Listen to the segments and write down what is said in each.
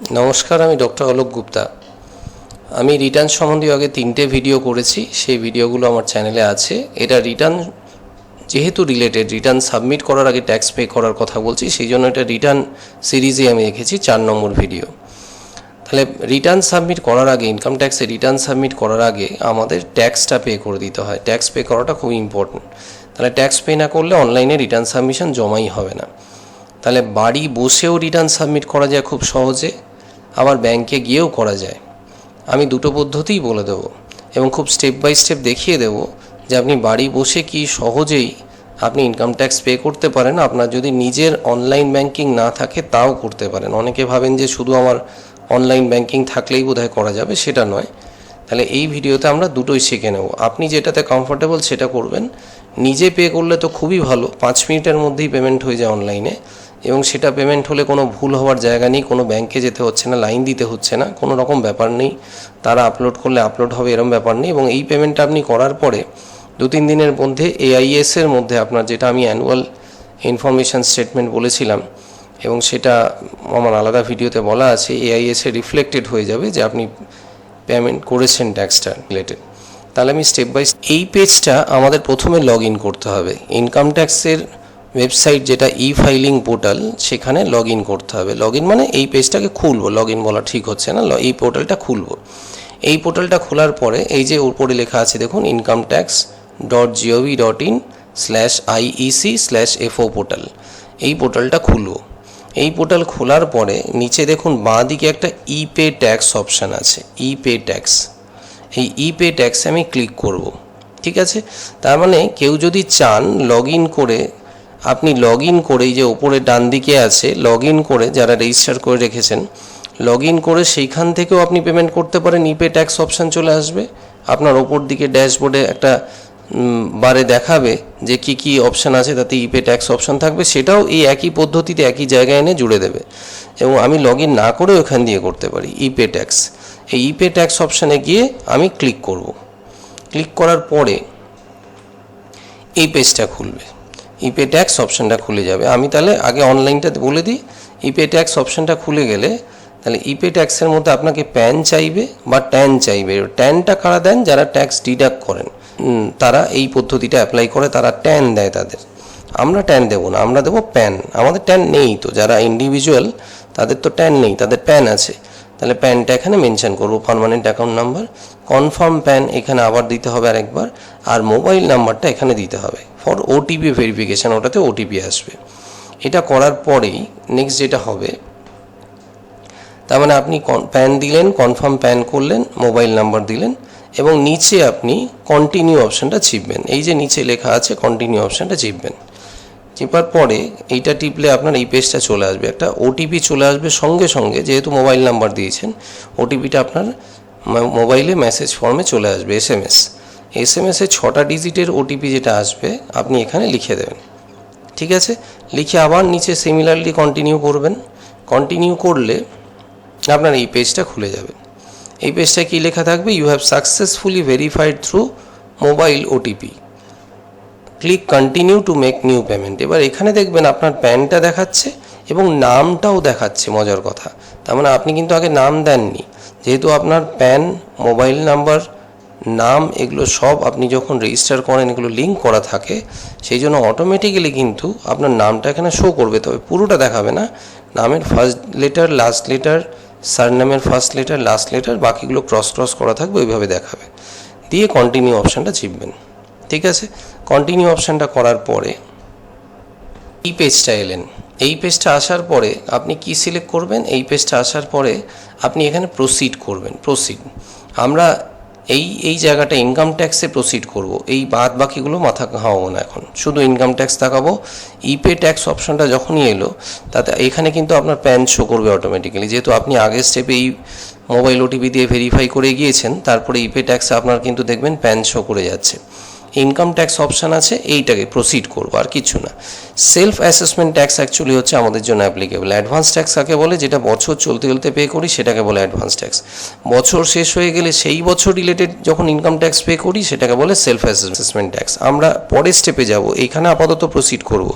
নমস্কার, আমি ডক্টর অলোক গুপ্তা। আমি রিটার্ন সম্বন্ধীয় আগে তিনটে ভিডিও করেছি, সেই ভিডিওগুলো আমার চ্যানেলে আছে। এটা রিটার্ন যেহেতু রিলেটেড রিটার্ন সাবমিট করার আগে ট্যাক্স পে করার কথা বলছি সেই জন্য এটা রিটার্ন সিরিজে আমি রেখেছি, চার নম্বর ভিডিও তাহলে রিটার্ন সাবমিট করার আগে ইনকাম ট্যাক্সে রিটার্ন সাবমিট করার আগে আমাদের ট্যাক্সটা পে করে দিতে হয়। ট্যাক্স পে করাটা খুব ইম্পর্টেন্ট তাহলে ট্যাক্স পে না করলে অনলাইনে রিটার্ন সাবমিশন জমাই হবে না। তাহলে বাড়ি বসেও রিটার্ন সাবমিট করা যায় খুব সহজে। আবার ব্যাংকে গিয়েও করা যায়। আমি দুটো পদ্ধতিই বলে দেবো এবং খুব স্টেপ বাই স্টেপ দেখিয়ে দেবো যে আপনি বাড়ি বসে কি সহজেই আপনি ইনকাম ট্যাক্স পে করতে পারেন। আপনার যদি নিজের অনলাইন ব্যাংকিং না থাকে, তাও করতে পারেন। অনেকে ভাবেন যে শুধু আমার অনলাইন ব্যাংকিং থাকলেই বোধহয় করা যাবে, সেটা নয়। তাহলে এই ভিডিওতে আমরা দুটোই শিখে নেব। আপনি যেটাতে কমফোর্টেবল সেটা করবেন। নিজে পে করলে তো খুবই ভালো। পাঁচ মিনিটের মধ্যেই পেমেন্ট হয়ে যায় অনলাইনে এবং সেটা পেমেন্ট হলে কোনো ভুল হওয়ার জায়গা নেই, কোনো ব্যাংকে যেতে হচ্ছে না লাইন দিতে হচ্ছে না, কোনো রকম ব্যাপার নেই। তারা আপলোড করলে আপলোড হবে এরকম ব্যাপার নেই এবং এই পেমেন্টটা আপনি করার পরে দু তিন দিনের মধ্যে এআইএস এর মধ্যে আপনার যেটা আমি অ্যানুয়াল ইনফরমেশান স্টেটমেন্ট বলেছিলাম এবং সেটা আমার আলাদা ভিডিওতে বলা আছে এআইএস এ রিফ্লেক্টেড হয়ে যাবে যে আপনি পেমেন্ট করেছেন ট্যাক্সটা রিলেটেড তাহলে আমি স্টেপ বাই এই পেজটা আমাদের প্রথমে লগ ইন করতে হবে। ইনকাম ট্যাক্সের ওয়েবসাইট যেটা ই ফাইলিং পোর্টাল সেখানে লগ ইন করতে হবে। লগ ইন মানে এই পেজটাকে খুলবো। লগ ইন বলা ঠিক হচ্ছে না, এই পোর্টালটা খুলবো। এই পোর্টালটা খোলার পরে এই যে উপরে লেখা আছে, দেখুন income tax dot gov dot in slash IEC slash FO portal এই পোর্টালটা খুলবো। এই পোর্টাল খোলার পরে নিচে দেখুন বাঁ দিকে একটা ই পে ট্যাক্স অপশান আছে ই পে ট্যাক্স এই ই পে ট্যাক্সে আমি ক্লিক করব। ঠিক আছে? তার মানে কেউ যদি চান লগ ইন করে আপনি লগ ইন করে এই যে ওপরে ডান দিকে আছে লগ ইন করে যারা রেজিস্টার করে রেখেছেন লগ ইন করে সেইখান থেকেও আপনি পেমেন্ট করতে পারেন ইপে ট্যাক্স অপশান চলে আসবে। আপনার ওপর দিকে ড্যাশবোর্ডে একটা বারে দেখাবে যে কি কি অপশান আছে, তাতে ইপে ট্যাক্স অপশান থাকবে। সেটাও এই একই পদ্ধতিতে একই জায়গায় এনে জুড়ে দেবে। এবং আমি লগ ইন না করেও এখান দিয়ে করতে পারি ইপে ট্যাক্স এই ইপে ট্যাক্স অপশানে গিয়ে আমি ক্লিক করব। ক্লিক করার পরে এই পেজটা খুলবে। ইপে ট্যাক্স অপশানটা খুলে যাবে। আমি তাহলে আগে অনলাইনটা বলে দিই, ইপে ট্যাক্স অপশানটা খুলে গেলে তাহলে ইপে ট্যাক্সের মধ্যে আপনাকে প্যান চাইবে বা ট্যান চাইবে। ট্যানটা কারা দেন? যারা ট্যাক্স ডিডাক্ট করেন। তারা এই পদ্ধতিটা অ্যাপ্লাই করে, তারা ট্যান দেয় তাদের। আমরা ট্যান দেবো না, আমরা দেবো প্যান। আমাদের ট্যান নেই তো। যারা ইন্ডিভিজুয়াল তাদের তো ট্যান নেই, তাদের প্যান আছে। তাহলে প্যানটা এখানে মেনশন করব permanent account number confirm PAN এখানে আবার দিতে হবে আরেকবার, আর মোবাইল নাম্বারটা এখানে দিতে হবে ফর ওটিপি ভেরিফিকেশান ওটাতে ওটিপি আসবে। এটা করার পরেই নেক্সট যেটা হবে, তার মানে আপনি প্যান দিলেন কনফার্ম প্যান করলেন মোবাইল নাম্বার দিলেন, এবং নিচে আপনি কন্টিনিউ অপশানটা চিপবেন এই যে নিচে লেখা আছে কন্টিনিউ অপশানটা চিপবেন চেপার পরে এইটা টিপলে আপনার এই পেজটা চলে আসবে। একটা ওটিপি চলে আসবে সঙ্গে সঙ্গে, যেহেতু মোবাইল নাম্বার দিয়েছেন ওটিপিটা আপনার মোবাইলে মেসেজ ফর্মে চলে আসবে S M S S M এসে ছটা ডিজিটের ওটিপি যেটা আসবে, আপনি এখানে লিখে দেবেন। ঠিক আছে? লিখে আবার নিচে সিমিলারলি কন্টিনিউ করবেন। কন্টিনিউ করলে আপনার এই পেজটা খুলে যাবে। এই পেজটা কি লেখা থাকবে? You have successfully verified through mobile OTP click continue to make new payment এবার এখানে দেখবেন আপনার প্যানটা দেখাচ্ছে এবং নামটাও দেখাচ্ছে, মজার কথা। তার মানে আপনি কিন্তু আগে নাম দেননি। যেহেতু আপনার প্যান, মোবাইল নাম্বার, নাম এগুলো সব আপনি যখন রেজিস্টার করেন, এগুলো লিঙ্ক করা থাকে, সেই জন্য অটোমেটিক্যালি কিন্তু আপনার নামটা এখানে শো করবে। তবে পুরোটা দেখাবে না। নামের ফার্স্ট লেটার লাস্ট লেটার সারনেমের ফার্স্ট লেটার লাস্ট লেটার বাকিগুলো ক্রস ক্রস করা থাকবে, ওইভাবে দেখাবে। দিয়ে কন্টিনিউ অপশানটা চিপবেন ঠিক আছে? কন্টিনিউ অপশানটা করার পরে এই পেজটা এলেন। এই পেজটা আসার পরে আপনি কি সিলেক্ট করবেন? এই পেজটা আসার পরে আপনি এখানে প্রসিড করবেন। প্রসিড আমরা এই এই জায়গাটা ইনকাম ট্যাক্সে প্রসিড করব। এই বাদ বাকিগুলো মাথা খাওয়াবো না এখন। শুধু ইনকাম ট্যাক্স দেখাবো। ইপে ট্যাক্স অপশনটা যখনই এলো, তাতে এখানে কিন্তু আপনার প্যান শো করবে অটোমেটিক্যালি যেহেতু আপনি আগের স্টেপে এই মোবাইল ওটিপি দিয়ে ভেরিফাই করে গিয়েছেন, তারপরে ইপে ট্যাক্সে আপনার কিন্তু দেখবেন প্যান শো করে যাচ্ছে। ইনকাম ট্যাক্স অপশান আছে, এইটাকে প্রসিড করব, আর কিছু না। সেলফ অ্যাসেসমেন্ট ট্যাক্স অ্যাকচুয়ালি হচ্ছে আমাদের জন্য অ্যাপ্লিকেবল অ্যাডভান্স ট্যাক্স কাকে বলে? যেটা বছর চলতে চলতে পে করি, সেটাকে বলে অ্যাডভান্স ট্যাক্স বছর শেষ হয়ে গেলে সেই বছর রিলেটেড যখন ইনকাম ট্যাক্স পে করি, সেটাকে বলে সেলফ অ্যাসেসমেন্ট ট্যাক্স আমরা পরের স্টেপে যাব এইখানে আপাতত প্রসিড করব।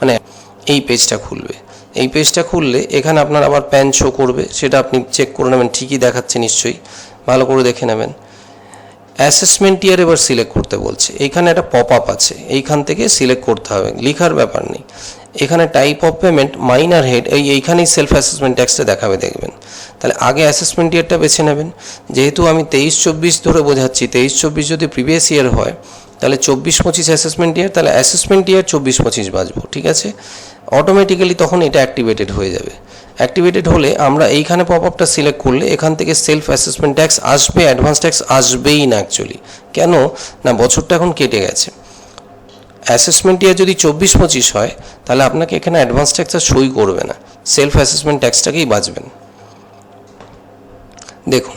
মানে এই পেজটা খুলবে। এই পেজটা খুললে এখানে আপনার আবার প্যান শো করবে। সেটা আপনি চেক করে নেবেন, ঠিকই দেখাচ্ছে নিশ্চয়ই। ভালো করে দেখে নেবেন। অ্যাসেসমেন্ট ইয়ার এবার সিলেক্ট করতে বলছে। এইখানে একটা পপ আপ আছে। এইখান থেকে সিলেক্ট করতে হবে। লিখার ব্যাপার নেই। এখানে type of payment minor head এই এইখানেই সেলফ অ্যাসেসমেন্ট ট্যাক্সটা দেখাবে, দেখবেন। তাহলে আগে অ্যাসেসমেন্ট ইয়ারটা বেছে নেবেন। যেহেতু আমি তেইশ চব্বিশ ধরে বোঝাচ্ছি, তেইশ চব্বিশ যদি প্রিভিয়াস ইয়ার হয়, তাহলে চব্বিশ পঁচিশ অ্যাসেসমেন্ট ইয়ার তাহলে অ্যাসেসমেন্ট ইয়ার চব্বিশ পঁচিশ বাজবো ঠিক আছে? অটোমেটিক্যালি তখন এটা অ্যাক্টিভেটেড হয়ে যাবে। অ্যাক্টিভেটেড হলে আমরা এইখানে পপ আপটা সিলেক্ট করলে এখান থেকে সেলফ অ্যাসেসমেন্ট ট্যাক্স আসবে অ্যাডভান্স ট্যাক্স আসবেই না অ্যাকচুয়ালি কেন? না, বছরটা এখন কেটে গেছে। অ্যাসেসমেন্ট ইয়ার যদি চব্বিশ পঁচিশ হয়, তাহলে আপনাকে এখানে অ্যাডভান্স ট্যাক্স আর সই করবে না। সেলফ অ্যাসেসমেন্ট ট্যাক্সটাকেই বাঁচবেন। দেখুন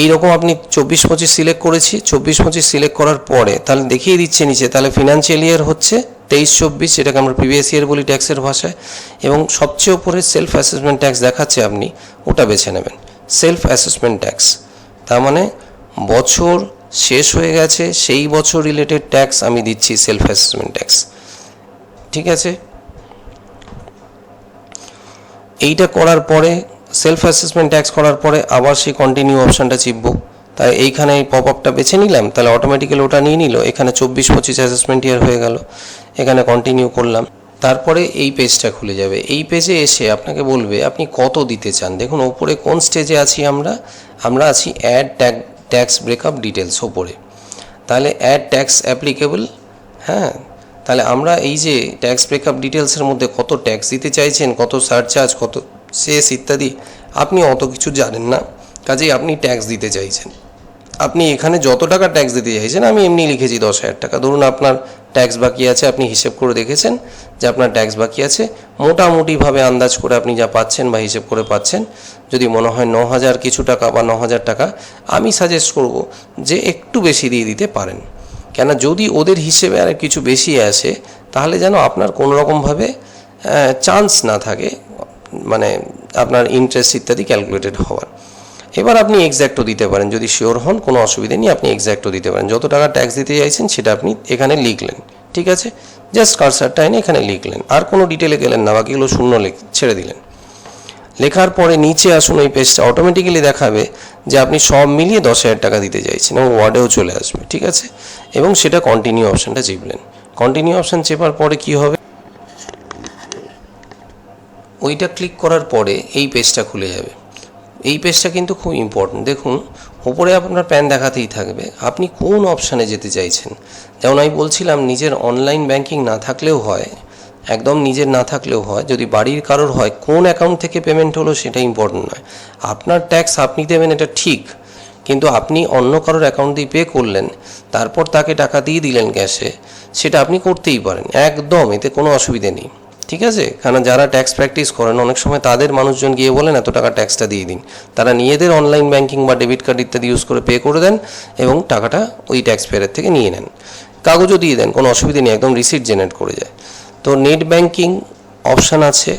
এই রকম আপনি চব্বিশ পঁচিশ সিলেক্ট করেছি, চব্বিশ পঁচিশ সিলেক্ট করার পরে, তাহলে দেখিয়ে দিচ্ছে নিচে, তাহলে ফিনান্সিয়াল ইয়ার হচ্ছে তেইশ চব্বিশ যেটাকে আমরা প্রিভিয়াস ইয়ার বলি ট্যাক্সের ভাষায়, এবং সবচেয়ে উপরে সেলফ অ্যাসেসমেন্ট ট্যাক্স দেখাচ্ছে আপনি, ওটা বেছে নেবেন সেলফ অ্যাসেসমেন্ট ট্যাক্স তার মানে বছর শেষ হয়ে গেছে, সেই বছর রিলেটেড ট্যাক্স আমি দিচ্ছি সেলফ অ্যাসেসমেন্ট ট্যাক্স ঠিক আছে? এইটা করার পরে সেলফ অ্যাসেসমেন্ট ট্যাক্স করার পরে আবার সেই কন্টিনিউ অপশানটা চিপবো। তাই এইখানে এই পপ আপটা বেছে নিলাম, তাহলে অটোমেটিক্যালি ওটা নিয়ে নিল, এখানে চব্বিশ পঁচিশ অ্যাসেসমেন্ট ইয়ার হয়ে গেল। এখানে কন্টিনিউ করলাম। তারপরে এই পেজটা খুলে যাবে। এই পেজে এসে আপনাকে বলবে, আপনি কত দিতে চান? দেখুন, ওপরে কোন স্টেজে আছি আমরা? আমরা আছি add tag tax breakup details ওপরে। তাহলে অ্যাড ট্যাক্স অ্যাপ্লিকেবল হ্যাঁ? তাহলে আমরা এই যে ট্যাক্স ব্রেকআপ ডিটেলসের মধ্যে কত ট্যাক্স দিতে চাইছেন, কত সারচার্জ কত শেষ ইত্যাদি, আপনি অত কিছু জানেন না। কাজেই আপনি ট্যাক্স দিতে চাইছেন। আপনি এখানে যত টাকা ট্যাক্স দিতে চাইছেন, আমি এমনি লিখেছি দশ হাজার টাকা। ধরুন আপনার ট্যাক্স বাকি আছে, আপনি হিসেব করে দেখেছেন যে আপনার ট্যাক্স বাকি আছে। মোটামুটিভাবে আন্দাজ করে আপনি যা পাচ্ছেন বা হিসেব করে পাচ্ছেন, যদি মনে হয় ন হাজার কিছু টাকা বা ন হাজার টাকা, আমি সাজেস্ট করব যে একটু বেশি দিয়ে দিতে পারেন। কেন যদি ওদের হিসেবে আর কিছু বেশি আসে, তাহলে যেন আপনার কোনো রকমভাবে চান্স না থাকে মানে আপনার ইন্টারেস্ট ইত্যাদি ক্যালকুলেটেড হওয়ার। এবার আপনি এক্স্যাক্টও দিতে পারেন। যদি শিওর হন, কোনো অসুবিধা নেই, আপনি এক্স্যাক্টও দিতে পারেন। যত টাকা ট্যাক্স দিতে চাইছেন, সেটা আপনি এখানে লিখলেন, ঠিক আছে? জাস্ট কারসারটা এনে এখানে লিখলেন। আর কোনো ডিটেলে গেলেন না, বাকিগুলো শূন্য ছেড়ে দিলেন। লেখার পরে নিচে আসুন ওই পেজটা অটোমেটিক্যালি দেখাবে যে আপনি সব মিলিয়ে দশ হাজার টাকা দিতে চাইছেন এবং ওয়ার্ডেও চলে আসবে, ঠিক আছে? এবং সেটা কন্টিনিউ অপশানটা চেপলেন। কন্টিনিউ অপশান চেপার পরে কি হবে? ওইটা ক্লিক করার পরে এই পেজটা খুলে যাবে। এই পেজটা কিন্তু খুব ইম্পর্টেন্ট দেখুন ওপরে আপনার প্যান দেখাতেই থাকবে। আপনি কোন অপশানে যেতে চাইছেন? যেমন আমি বলছিলাম, নিজের অনলাইন ব্যাংকিং না থাকলেও হয়, একদম নিজের না থাকলেও হয়, যদি বাড়ির কারোর হয়, কোন অ্যাকাউন্ট থেকে পেমেন্ট হলো সেটা ইম্পর্টেন্ট নয়। আপনার ট্যাক্স আপনি দেবেন, এটা ঠিক। কিন্তু আপনি অন্য কারোর অ্যাকাউন্ট দিয়ে পে করলেন, তারপর তাকে টাকা দিয়ে দিলেন ক্যাশে সেটা আপনি করতেই পারেন। একদম, এতে কোনো অসুবিধে নেই। ঠিক আছে? কারণ যারা ট্যাক্স প্র্যাকটিস করেন, অনেক সময় তাদের মানুষজন গিয়ে বলেন, এত টাকা ট্যাক্সটা দিয়ে দিন। তারা নিজেদের অনলাইন ব্যাংকিং বা ডেবিট কার্ড ইত্যাদি ইউজ করে পে করে দেন এবং টাকাটা ওই ট্যাক্স পেয়ারের থেকে নিয়ে নেন। কাগজও দিয়ে দেন, কোনো অসুবিধা নেই, একদম রিসিট জেনারেট করে যায়। তো নেট ব্যাংকিং অপশান আছে,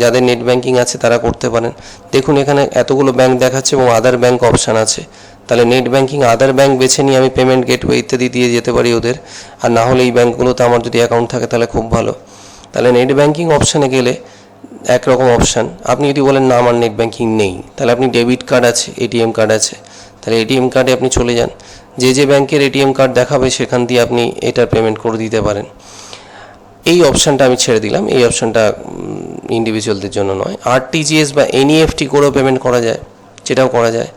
যাদের নেট ব্যাংকিং আছে তারা করতে পারেন। দেখুন, এখানে এতগুলো ব্যাংক দেখাচ্ছে এবং আদার ব্যাংক অপশান আছে। তাহলে নেট ব্যাংকিং আদার ব্যাংক বেছে নিয়ে আমি পেমেন্ট গেটওয়ে ইত্যাদি দিয়ে যেতে পারি ওদের। আর না হলে এই ব্যাংকগুলোতে আমার যদি অ্যাকাউন্ট থাকে তাহলে খুব ভালো। তাহলে নেট ব্যাংকিং অপশানে গেলে একরকম অপশান আপনি যদি বলেন, না, আমার নেট ব্যাংকিং নেই। তাহলে আপনি ডেবিট কার্ড আছে এটিএম কার্ড আছে। তাহলে এটিএম কার্ডে আপনি চলে যান। যে যে ব্যাংকের এটিএম কার্ড দেখাবে, সেখান দিয়ে আপনি এটার পেমেন্ট করে দিতে পারেন। এই অপশানটা আমি ছেড়ে দিলাম। এই অপশানটা ইন্ডিভিজুয়ালদের জন্য নয়। আরটিজিএস বা এনইএফটি করেও পেমেন্ট করা যায়, সেটাও করা যায়।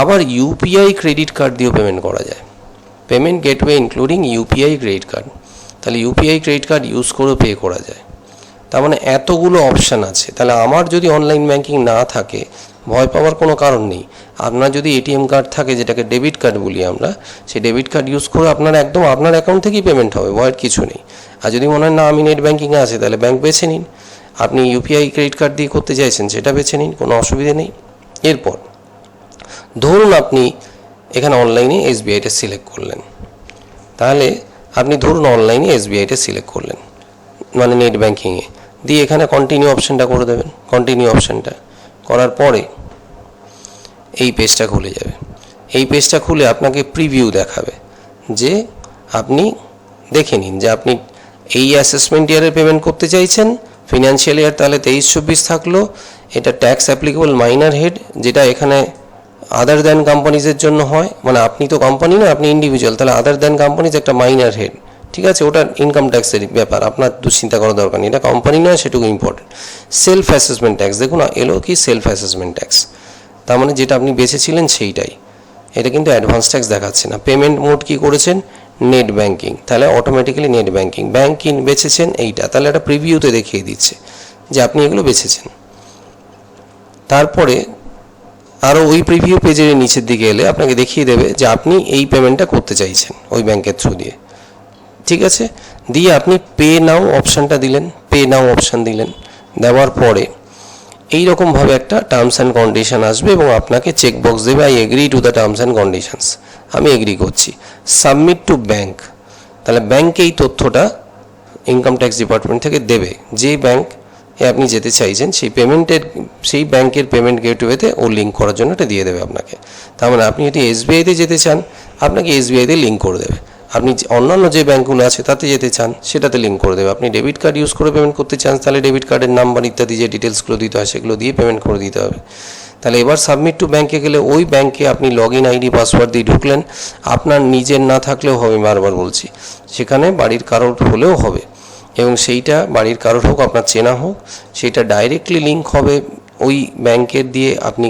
আবার ইউপিআই ক্রেডিট কার্ড দিয়েও পেমেন্ট করা যায়। Payment gateway including UPI credit card তাহলে ইউপিআই ক্রেডিট কার্ড ইউজ করেও পে করা যায়। তার মানে এতগুলো অপশান আছে। তাহলে আমার যদি অনলাইন ব্যাংকিং না থাকে, ভয় পাওয়ার কোনো কারণ নেই। আপনার যদি এটিএম কার্ড থাকে, যেটাকে ডেবিট কার্ড বলি আমরা, সেই ডেবিট কার্ড ইউজ করে আপনার একদম আপনার অ্যাকাউন্ট থেকেই পেমেন্ট হবে, ভয়ের কিছু নেই। আর যদি মনে হয় না, আমি নেট ব্যাংকিংয়ে আছে, তাহলে ব্যাংক বেছে নিন। আপনি ইউপিআই ক্রেডিট কার্ড দিয়ে করতে চাইছেন, সেটা বেছে নিন, কোনো অসুবিধে নেই। এরপর, ধরুন আপনি এখানে অনলাইনে এসবিআইটা সিলেক্ট করলেন। তাহলে আপনি ধরুন অনলাইনে এসবিআইটা সিলেক্ট করলেন মানে নেট ব্যাঙ্কিংয়ে দিয়ে এখানে কন্টিনিউ অপশানটা করে দেবেন কন্টিনিউ অপশানটা করার পরে এই পেজটা খুলে যাবে। এই পেজটা খুলে আপনাকে প্রিভিউ দেখাবে যে আপনি দেখে নিন যে আপনি এই অ্যাসেসমেন্ট ইয়ারে পেমেন্ট করতে চাইছেন ফিনান্সিয়াল ইয়ার তাহলে তেইশ চব্বিশ থাকল, এটা ট্যাক্স অ্যাপ্লিকেবল মাইনার হেড যেটা এখানে আদার দ্যান কোম্পানিজের জন্য হয় মানে আপনি তো কোম্পানি না আপনি ইন্ডিভিজুয়াল তাহলে আদার দ্যান কোম্পানিজ একটা মাইনার হেড ঠিক আছে? ওটা ইনকাম ট্যাক্সের ব্যাপার, আপনার দুশ্চিন্তা করার দরকার নেই, এটা কোম্পানি নয়, সেটুকু ইম্পর্টেন্ট সেলফ অ্যাসেসমেন্ট ট্যাক্স দেখুন এলো কি সেলফ অ্যাসেসমেন্ট ট্যাক্স তার মানে যেটা আপনি বেঁচেছিলেন সেইটাই। এটা কিন্তু অ্যাডভান্স ট্যাক্স দেখাচ্ছে না। পেমেন্ট মোড কি করেছেন? নেট ব্যাংকিং তাহলে অটোমেটিক্যালি নেট ব্যাংকিং ব্যাংকিং বেছেছেন এইটা, তাহলে একটা প্রিভিউতে দেখিয়ে দিচ্ছে যে আপনি এগুলো বেছেছেন। তারপরে আরও ওই প্রিভিউ পেজের নিচের দিকে এলে আপনাকে দেখিয়ে দেবে যে আপনি এই পেমেন্টটা করতে চাইছেন ওই ব্যাংকের থ্রু দিয়ে। ঠিক আছে? দিয়ে আপনি পে নাও অপশানটা দিলেন পে নাও অপশান দিলেন। দেওয়ার পরে এই রকমভাবে একটা টার্মস অ্যান্ড কন্ডিশন আসবে এবং আপনাকে চেক বক্স দেবে I agree to the terms and conditions আমি এগ্রি করছি। সাবমিট টু ব্যাংক তাহলে ব্যাংক এই তথ্যটা ইনকাম ট্যাক্স ডিপার্টমেন্ট থেকে দেবে। যে ব্যাংক আপনি যেতে চাইছেন, সেই পেমেন্টের, সেই ব্যাংকের পেমেন্ট গেটওয়েতে ও লিঙ্ক করার জন্য এটা দিয়ে দেবে আপনাকে। তার মানে আপনি যদি এসবিআইতে যেতে চান, আপনাকে এসবিআইতে লিঙ্ক করে দেবে। আপনি অন্যান্য যে ব্যাঙ্কগুলো আছে তাতে যেতে চান, সেটাতে লিঙ্ক করে দেবে। আপনি ডেবিট কার্ড ইউজ করে পেমেন্ট করতে চান, তাহলে ডেবিট কার্ডের নাম্বার ইত্যাদি যে ডিটেলসগুলো দিতে হয়, সেগুলো দিয়ে পেমেন্ট করে দিতে হবে। তাহলে এবার সাবমিট টু ব্যাংকে গেলে ওই ব্যাংকে আপনি লগ ইন আইডি পাসওয়ার্ড দিয়ে ঢুকলেন। আপনার নিজের না থাকলেও হবে, বারবার বলছি। সেখানে বাড়ির কারোর হলেও হবে। এবং সেইটা বাড়ির কারোর হোক, আপনার চেনা হোক সেটা ডাইরেক্টলি লিঙ্ক হবে ওই ব্যাংকের দিয়ে। আপনি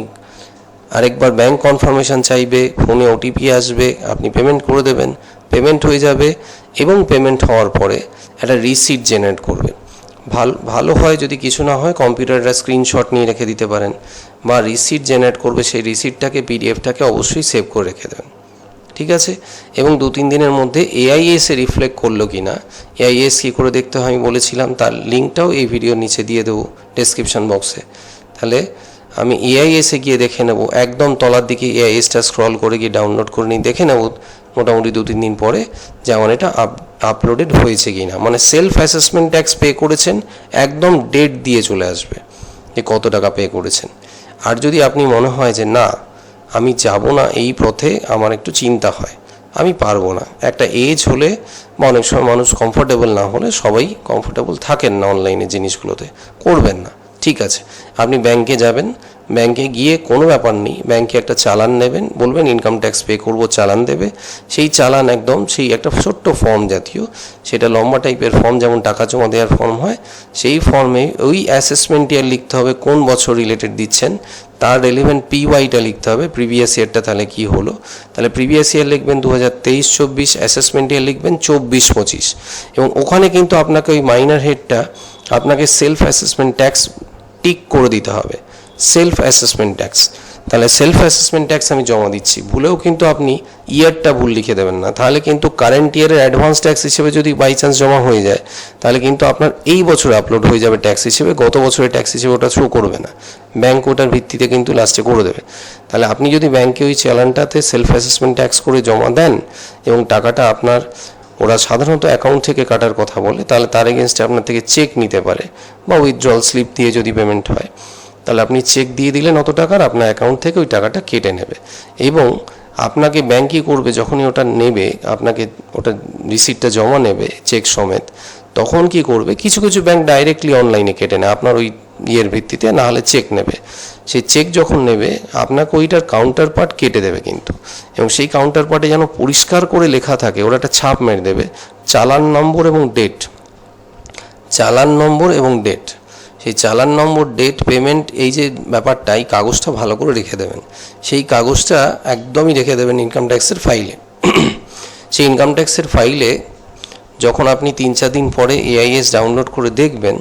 আরেকবার ব্যাংক কনফার্মেশন চাইবে ফোনে ওটিপি আসবে, আপনি পেমেন্ট করে দেবেন পেমেন্ট হয়ে যাবে এবং পেমেন্ট হওয়ার পরে একটা রিসিট জেনারেট করবে ভালো ভালো হয় যদি কিছু না হয় কম্পিউটারটা স্ক্রিনশট নিয়ে রেখে দিতে পারেন বা রিসিট জেনারেট করবে, সেই রিসিটটাকে পিডিএফটাকে অবশ্যই সেভ করে রেখে দেবেন। ঠিক আছে? এবং দু তিন দিনের মধ্যে এআইএস রিফ্লেক্ট করল কি না এআইএস কী করে দেখতে হয় আমি বলেছিলাম, তার লিঙ্কটাও এই ভিডিওর নিচে দিয়ে দেবো ডেসক্রিপশন বক্সে তাহলে আমি এআইএসে গিয়ে দেখে নেব, একদম তলার দিকে এআইএসটা স্ক্রল করে গিয়ে ডাউনলোড করে নিয়ে দেখে নেব, মোটামুটি দু তিন দিন পরে যে আমার এটা আপ আপলোডেড হয়েছে কি না মানে সেলফ অ্যাসেসমেন্ট ট্যাক্স পে করেছেন, একদম ডেট দিয়ে চলে আসবে যে কত টাকা পে করেছেন। আর যদি আপনি মনে হয় যে না আমি যাব না এই পথে আমার একটু চিন্তা হয়। আমি পারব না। একটা এজ হলে বা অনেক সময় মানুষ কমফোর্টেবল না হলে সবাই কমফোর্টেবল থাকেন না অনলাইনে জিনিসগুলোতে। করবেন না। ঠিক আছে। আপনি ব্যাংকে যাবেন ব্যাংকে গিয়ে কোনো ব্যাপার নেই ব্যাংকে একটা চালান নেবেন, বলবেন ইনকাম ট্যাক্স পে করব, চালান দেবে। সেই চালান একদম, সেই একটা ছোট্ট ফর্ম জাতীয়, সেটা লম্বা টাইপের ফর্ম যেমন টাকা জমা দেওয়ার ফর্ম হয়, সেই ফর্মে ওই অ্যাসেসমেন্ট ইয়ার লিখতে হবে, কোন বছর রিলেটেড দিচ্ছেন, তার রেলিভেন্ট পিওয়াইটা লিখতে হবে প্রিভিয়াস ইয়ারটা তাহলে কি হলো? তাহলে প্রিভিয়াস ইয়ার লিখবেন দু হাজার তেইশ, চব্বিশ অ্যাসেসমেন্ট ইয়ার লিখবেন চব্বিশ, পঁচিশ। এবং ওখানে কিন্তু আপনাকে ওই মাইনার হেডটা আপনাকে সেলফ অ্যাসেসমেন্ট ট্যাক্স টিক করে দিতে হবে। সেলফ অ্যাসেসমেন্ট ট্যাক্স তাহলে সেলফ অ্যাসেসমেন্ট ট্যাক্স আমি জমা দিচ্ছি। ভুলেও কিন্তু আপনি ইয়ারটা ভুল লিখে দেবেন না। তাহলে কিন্তু কারেন্ট ইয়ারের অ্যাডভান্স ট্যাক্স হিসেবে যদি বাই চান্স জমা হয়ে যায়, তাহলে কিন্তু আপনার এই বছরে আপলোড হয়ে যাবে ট্যাক্স হিসেবে। গত বছরের ট্যাক্স হিসেবে ওটা শো করবে না। ব্যাংক ওটার ভিত্তিতে কিন্তু লাস্টে করে দেবে। তাহলে আপনি যদি ব্যাংকে ওই চালানটাতে সেলফ অ্যাসেসমেন্ট ট্যাক্স করে জমা দেন এবং টাকাটা আপনার ওরা সাধারণত অ্যাকাউন্ট থেকে কাটার কথা বলে, তাহলে তার এগেনস্টে আপনার থেকে চেক নিতে পারে বা উইথড্রল স্লিপ দিয়ে যদি পেমেন্ট হয়। তাহলে আপনি চেক দিয়ে দিলেন অত টাকার, আপনার অ্যাকাউন্ট থেকে ওই টাকাটা কেটে নেবে। এবং আপনাকে ব্যাংকই করবে যখনই ওটা নেবে, আপনাকে ওটা রিসিপ্টটা জমা নেবে চেক সমেত, তখন কি করবে? কিছু কিছু ব্যাংক ডাইরেক্টলি অনলাইনে কেটে নেয়। আপনার ওই ইয়ের ভিত্তিতে না হলে চেক নেবে। সেই চেক যখন নেবে, আপনাকে ওইটার কাউন্টার পার্ট কেটে দেবে কিন্তু। এবং সেই কাউন্টার পার্টে যেন পরিষ্কার করে লেখা থাকে, ওরা একটা ছাপ মেরে দেবে, চালান নম্বর এবং ডেট চালান নম্বর এবং ডেট সেই চালান নম্বর ডেট পেমেন্ট এই যে ব্যাপারটা, এই কাগজটা ভালো করে রেখে দেবেন। সেই কাগজটা একদমই রেখে দেবেন ইনকাম ট্যাক্সের ফাইলে সেই ইনকাম ট্যাক্সের ফাইলে যখন আপনি তিন চার দিন পরে এআইএস ডাউনলোড করে দেখবেন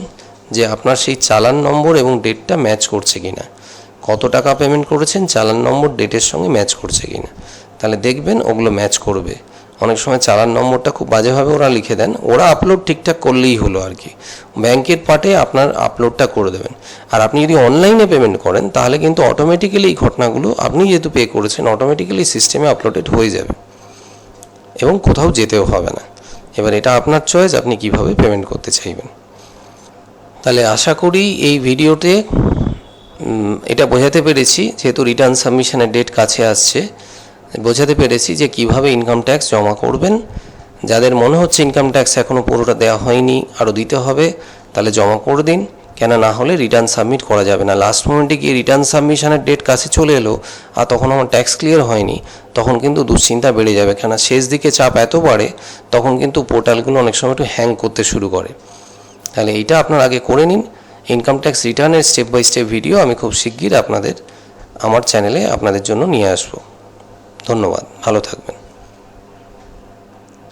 যে আপনার সেই চালান নম্বর এবং ডেটটা ম্যাচ করছে কিনা। কত টাকা পেমেন্ট করেছেন, চালান নম্বর ডেটের সঙ্গে ম্যাচ করছে কিনা। তাহলে দেখবেন ওগুলো ম্যাচ করবে। অনেক সময় চালান নম্বরটা খুব বাজেভাবে ওরা লিখে দেন। ওরা আপলোড ঠিকঠাক করলেই হলো আর কি। ব্যাংকের পার্টে আপনার আপলোডটা করে দেবেন। আর আপনি যদি অনলাইনে পেমেন্ট করেন, তাহলে কিন্তু অটোমেটিক্যালি এই ঘটনাগুলো আপনি যেহেতু পে করেছেন অটোমেটিক্যালি সিস্টেমে আপলোডেড হয়ে যাবে। এবং কোথাও যেতেও হবে না। এবার এটা আপনার চয়েস আপনি কীভাবে পেমেন্ট করতে চাইবেন। তাহলে আশা করি এই ভিডিওতে এটা বোঝাতে পেরেছি, যেহেতু রিটার্ন সাবমিশনের ডেট কাছে আসছে, বোঝাতে পেরেছি যে কীভাবে ইনকাম ট্যাক্স জমা করবেন। যাদের মনে হচ্ছে ইনকাম ট্যাক্স এখনও পুরোটা দেওয়া হয়নি আরও দিতে হবে, তাহলে জমা করে দিন। কেন না হলে রিটার্ন সাবমিট করা যাবে না। লাস্ট মোমেন্টে গিয়ে রিটার্ন সাবমিশনের ডেট কাছে চলে এলো, আর তখন আমার ট্যাক্স ক্লিয়ার হয়নি, তখন কিন্তু দুশ্চিন্তা বেড়ে যাবে। কেন শেষ দিকে চাপ এত বাড়ে, তখন কিন্তু পোর্টালগুলো অনেক সময় একটু হ্যাং করতে শুরু করে। তাহলে এইটা আপনার আগে করে নিন। ইনকাম ট্যাক্স রিটার্নের স্টেপ বাই স্টেপ ভিডিও আমি খুব শিগগির আপনাদের, আমার চ্যানেলে আপনাদের জন্য নিয়ে আসব। ধন্যবাদ, ভালো থাকবেন।